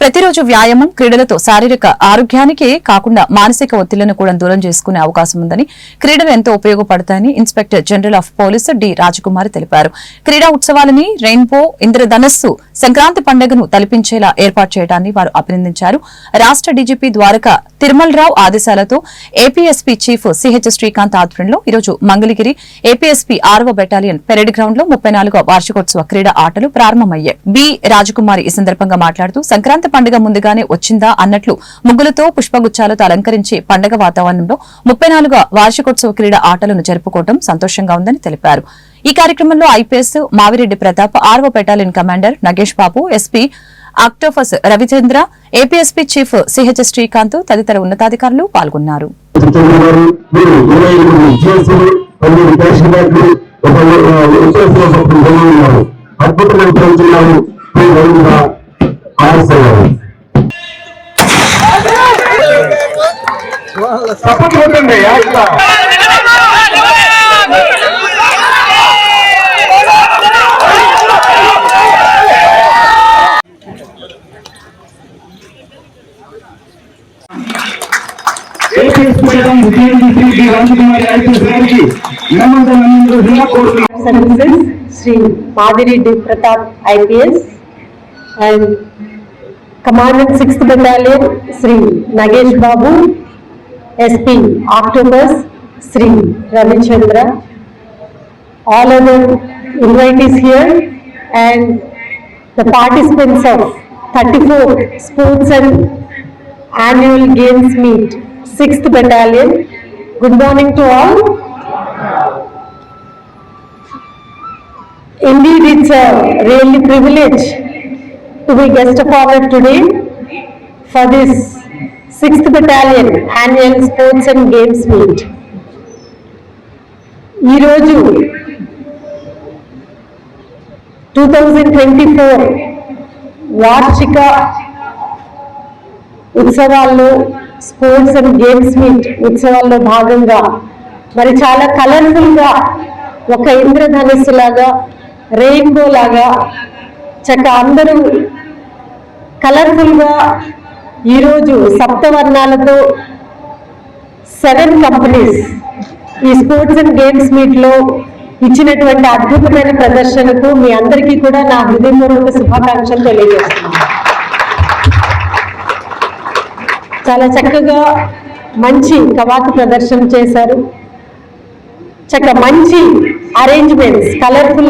ప్రతిరోజు వ్యాయామం క్రీడలతో శారీరక ఆరోగ్యానికి కాకుండా మానసిక ఒత్తిళ్లను కూడా దూరం చేసుకునే అవకాశం ఉందని క్రీడలు ఎంతో ఉపయోగపడతాయని inspector general of police D Rajakumari తెలిపారు క్రీడా ఉత్సవాలని రెయిన్బో ఇంద్రధనస్సు సంక్రాంతి పండుగను తలపించేలా ఏర్పాటు చేయడాన్ని వారు అభినందించారు రాష్ట డీజీపీ ద్వారకా తిరుమల రావు ఆదేశాలతో ఏపీఎస్పీ చీఫ్ సిహెచ్ శ్రీకాంత్ ఆధ్వర్యంలో ఈరోజు మంగళగిరి ఏపీఎస్పీ ఆరవ బెటాలియన్ పెరేడ్ గ్రౌండ్ లో ముప్పై వార్షికోత్సవ క్రీడా ఆటలు ప్రారంభమయ్యాయి బి రాజకుమారి ఈ సందర్భంగా మాట్లాడుతూ సంక్రాంతి పండుగ ముందుగానే వచ్చిందా అన్నట్లు ముగ్గులతో పుష్పగుచ్చాలతో అలంకరించి పండుగ వాతావరణంలో ముప్పై నాలుగో వార్షికోత్సవ క్రీడా ఆటలను జరుపుకోవడం సంతోషంగా ఉందని తెలిపారు ఈ కార్యక్రమంలో IPS Mavireddy Pratap RO battalion commander Nagesh Babu SP Octopus Ravichandra APSP chief CH Srikanth తదితర ఉన్నతాధికారులు పాల్గొన్నారు అద్భుతమైన సపోర్ట్ కొట్టండి అట్లా Sri Madireddy Pratap IPS and commandant sixth battalion Sri Nagesh Babu SP Octopus Sri Ramichandra. All other invitees here and the participants of 34 sports and annual games meet, 6th Battalion. Good morning to all. Indeed, it's a real privilege to be guest of honor today for this sixth battalion annual sports and games meet ఈరోజు two thousand twenty four వార్షిక ఉత్సవాల్లో sports and games meet ఉత్సవాల్లో భాగంగా మరి చాలా కలర్ఫుల్గా ఒక ఇంద్రధనుస్సు లాగా రెయిన్బో లాగా చక్క అందరూ కలర్ఫుల్గా ఈరోజు సప్తవర్ణాలతో సెవెన్ కంపెనీస్ ఈ స్పోర్ట్స్ అండ్ గేమ్స్ మీట్లో ఇచ్చినటువంటి అద్భుతమైన ప్రదర్శనకు మీ అందరికీ కూడా నా హృదయపూర్వక శుభాకాంక్షలు తెలియజేస్తున్నాను చాలా చక్కగా మంచి కవాతు ప్రదర్శన చేశారు చక్క మంచి అరేంజ్మెంట్స్ కలర్ఫుల్